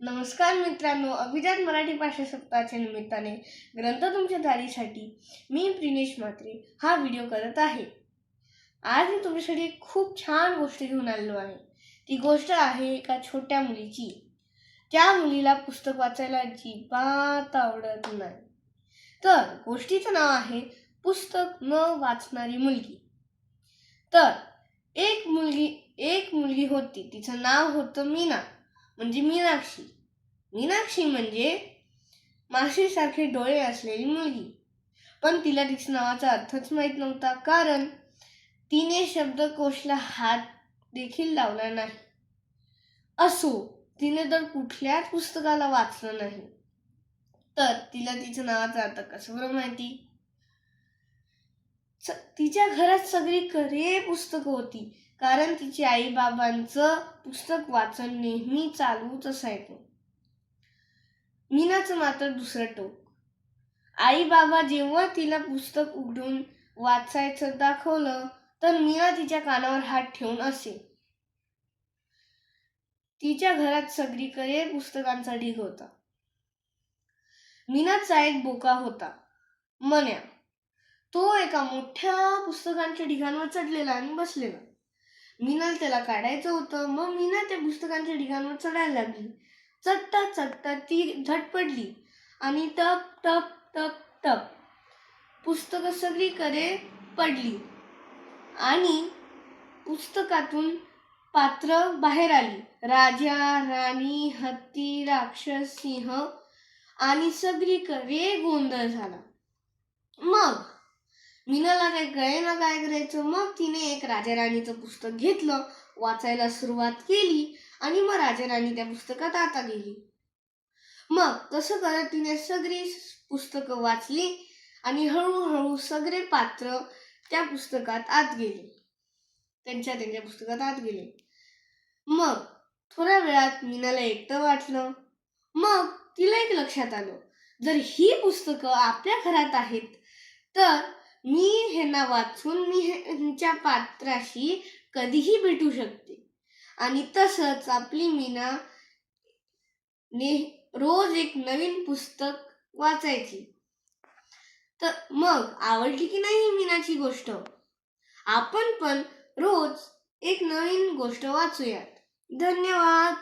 नमस्कार मित्रांनो अभिजात मराठी भाषा सप्ताहाच्या निमित्ताने ग्रंथ तुमच्या दारीसाठी मी प्रिनेश म्हात्रे हा व्हिडिओ करत आहे. आज मी तुमच्यासाठी खूप छान गोष्ट घेऊन आलेलो आहे. ती गोष्ट आहे एका छोट्या मुलीची. त्या मुलीला पुस्तक वाचायला अजिबात आवडत नाही. तर गोष्टीचं नाव आहे पुस्तक न वाचणारी मुलगी. तर एक मुलगी एक मुलगी होती. तिचं नाव होतं मीना म्हणजे मीनाक्षी. मीनाक्षी म्हणजे माशीसारखे डोळे असलेली मुलगी. पण तिला तिच्या नावाचा अर्थच माहीत नव्हता कारण तिने शब्दकोशला हात देखील लावला नाही. असो तिने तर कुठल्याच पुस्तकाला वाचलं नाही. तर तिला तिचं नावाचा अर्थ कसं बरं माहिती? तिच्या घरात सगळी खरे पुस्तकं होती कारण तिच्या आई बाबांचं पुस्तक वाचन नेहमी चालूच असायचं. मीनाचं मात्र दुसरं टोक. आई बाबा जेव्हा तिला पुस्तक उघडून वाचायचं दाखवलं तर मीना तिच्या कानावर हात ठेवून असे. तिच्या घरात सगळीकडे पुस्तकांचा ढीग होता. मीनाचा एक बोका होता. मन्या तो एका मोठ्या पुस्तकांच्या ढिगांवर चढलेला आणि बसलेला. मीनाला त्याला काढायचं होतं मग मीना त्या पुस्तकांच्या ढिगांवर चढायला लागली. चढता चढता ती झटपडली आणि टप टप टप टप पुस्तकं सगळीकडे पडली आणि पुस्तकातून पात्र बाहेर आली. राजा राणी हत्ती राक्षस सिंह आणि सगळीकडे गोंधळ झाला. मग मीनाला काय कळे ना काय करायचं? मग तिने एक राजा राणीचं पुस्तक घेतलं वाचायला सुरुवात केली आणि मग राजाराणी त्या पुस्तकात आता गेली. मग तसं करत तिने सगळी पुस्तकं वाचली आणि हळूहळू सगळे पात्र त्या पुस्तकात आत गेले. त्यांच्या त्यांच्या पुस्तकात आत गेले. मग थोड्या वेळात मीनाला एकटं वाटलं. मग तिला एक लक्षात आलं. जर ही पुस्तकं आपल्या घरात आहेत तर मी ह्यांना वाचून मी ह्यांच्या पात्राशी कधीही भेटू शकते. आणि तसंच आपली मीना ने रोज एक नवीन पुस्तक वाचायची. तर मग आवडली की नाही ही मीनाची गोष्ट? आपण पण रोज एक नवीन गोष्ट वाचूयात. धन्यवाद!